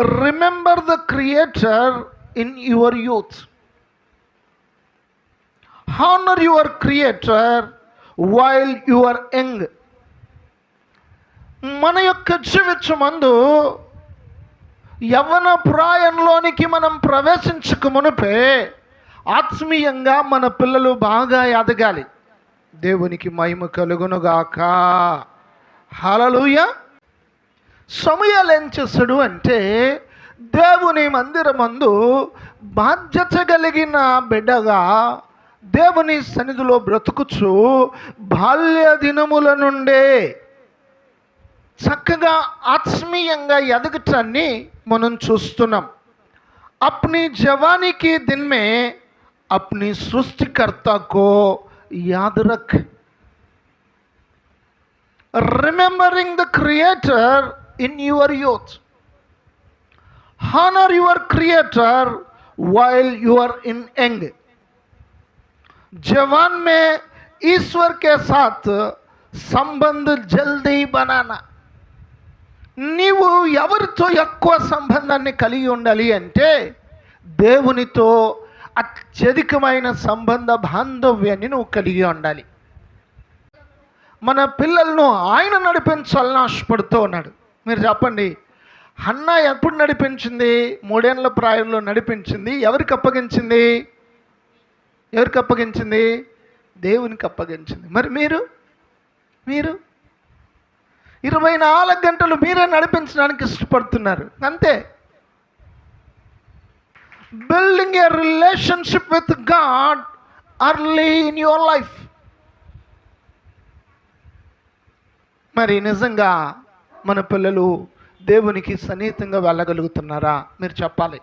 Remember the creator in your youth honour your creator while your young మన యొక్క జీవితమందు యవ్వన ప్రాయంలోనికి మనం ప్రవేశించక మునిపే ఆత్మీయంగా మన పిల్లలు బాగా ఎదగాలి. దేవునికి మహిమ కలుగునుగాక. హలలుయా సమయాలు ఏం చేస్తాడు అంటే దేవుని మందిరమందు బాధ్యత కలిగిన బిడ్డగా దేవుని సన్నిధిలో బ్రతుకుచు బాల్య దినముల నుండే చక్కగా ఆత్మీయంగా ఎదగటాన్ని మనం చూస్తున్నాం. అప్ని జవానికి దిన్మే అప్ని సృష్టికర్తకు యాదరక్. Remembering the creator in your youth honor your creator while you are in young जवान में ईश्वर के साथ संबंध जल्दी बनाना నీవు ఎవరితో ఎక్కువ సంబంధాన్ని కలిగి ఉండాలి అంటే దేవునితో అత్యధికమైన సంబంధ బాంధవ్యాన్ని నువ్వు కలిగి ఉండాలి మన పిల్లలను ఆయన నడిపించాలని ఆశపడుతూ ఉన్నాడు మీరు చెప్పండి. అన్న ఎప్పుడు నడిపించింది? మూడేళ్ళ ప్రాయంలో నడిపించింది? ఎవరికి అప్పగించింది? ఎవరికి అప్పగించింది? దేవునికి అప్పగించింది. మరి మీరు? మీరు? ఇరవై నాలుగు గంటలు మీరే నడిపించడానికి ఇష్టపడుతున్నారు. అంతే. Building a relationship with God early in your life మరి నిజంగా మన పిల్లలు దేవునికి సన్నిహితంగా వెళ్ళగలుగుతున్నారా? మీరు చెప్పాలి.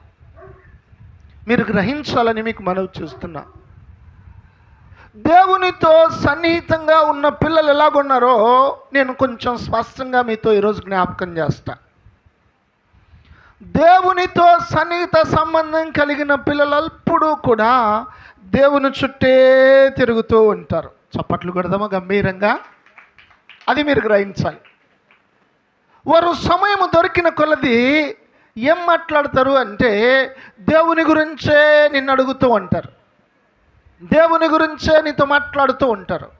మీరు గ్రహించాలని మీకు మనవి చూస్తున్నా. దేవునితో సన్నిహితంగా ఉన్న పిల్లలు ఎలాగున్నారో నేను కొంచెం స్పష్టంగా మీతో ఈరోజు జ్ఞాపకం చేస్తా. దేవునితో సన్నిహిత సంబంధం కలిగిన పిల్లలు అప్పుడు కూడా దేవుని చుట్టే తిరుగుతూ ఉంటారు. చప్పట్లు కొడదామా? గంభీరంగా? అది మీరు గ్రహించాలి. వారు సమయం దొరికిన కొలది ఏం మాట్లాడతారు అంటే దేవుని గురించే నిన్ను అడుగుతూ ఉంటారు. దేవుని గురించే నీతో మాట్లాడుతూ ఉంటారు.